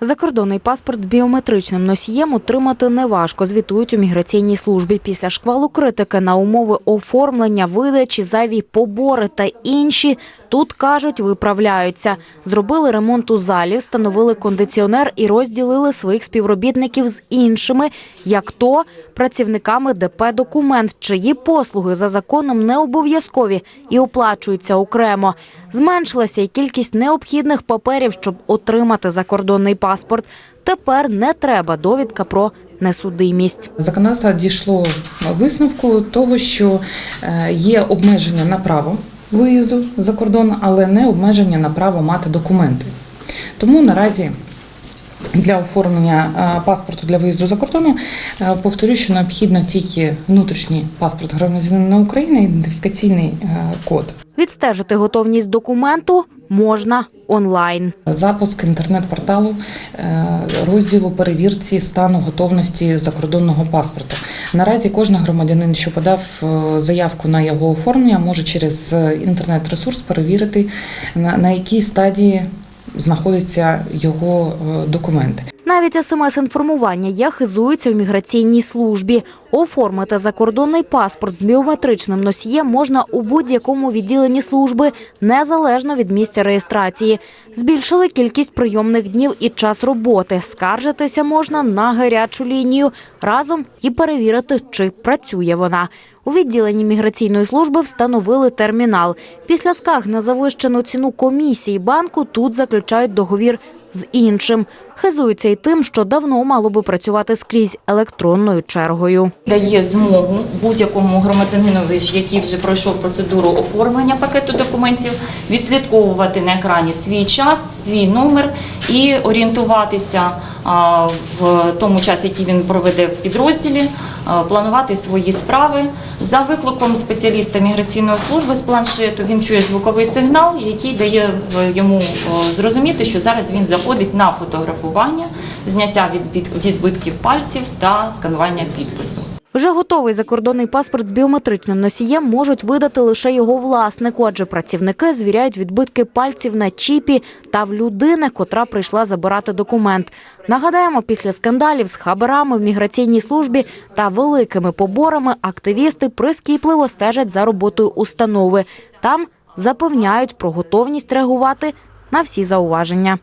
Закордонний паспорт з біометричним носієм отримати неважко, звітують у міграційній службі. Після шквалу критики на умови оформлення, видачі, зайві побори та інші тут кажуть, виправляються. Зробили ремонт у залі, встановили кондиціонер і розділили своїх співробітників з іншими, як то працівниками ДП документ, чиї послуги за законом не обов'язкові і оплачуються окремо. Зменшилася й кількість необхідних паперів, щоб отримати закордонний паспорт. Тепер не треба довідка про несудимість. Законодавство дійшло висновку того, що е, є обмеження на право виїзду за кордон, але не обмеження на право мати документи. Тому наразі для оформлення е, паспорту для виїзду за кордону е, повторюю, що необхідно тільки внутрішній паспорт громадянина України, ідентифікаційний код. Відстежити готовність документу можна онлайн. Запуск інтернет-порталу е, розділу перевірці стану готовності закордонного паспорту. Наразі кожен громадянин, що подав е, заявку на його оформлення, може через е, інтернет-ресурс перевірити на, якій стадії знаходяться його документи. Навіть смс-інформування є хизується в міграційній службі. Оформити закордонний паспорт з біометричним носієм можна у будь-якому відділенні служби, незалежно від місця реєстрації. Збільшили кількість прийомних днів і час роботи. Скаржитися можна на гарячу лінію разом і перевірити, чи працює вона. У відділенні міграційної служби встановили термінал. Після скарг на завищену ціну комісії банку тут заключають договір з іншим. Хизуються й тим, що давно мало би працювати скрізь електронною чергою. дає змогу будь-якому громадянинові, який вже пройшов процедуру оформлення пакету документів, відслідковувати на екрані свій час, свій номер і орієнтуватися в тому часі, який він проведе в підрозділі, планувати свої справи. За викликом спеціаліста міграційної служби з планшету він чує звуковий сигнал, який дає е, йому е, зрозуміти, що зараз він заходить на фотографування, зняття від- відбитків пальців та сканування підпису. Вже готовий закордонний паспорт з біометричним носієм можуть видати лише його власнику, адже працівники звіряють відбитки пальців на чіпі та в людини, котра прийшла забирати документ. Нагадаємо, після скандалів з хабарами в міграційній службі та великими поборами активісти прискіпливо стежать за роботою установи. Там запевняють про готовність реагувати на всі зауваження.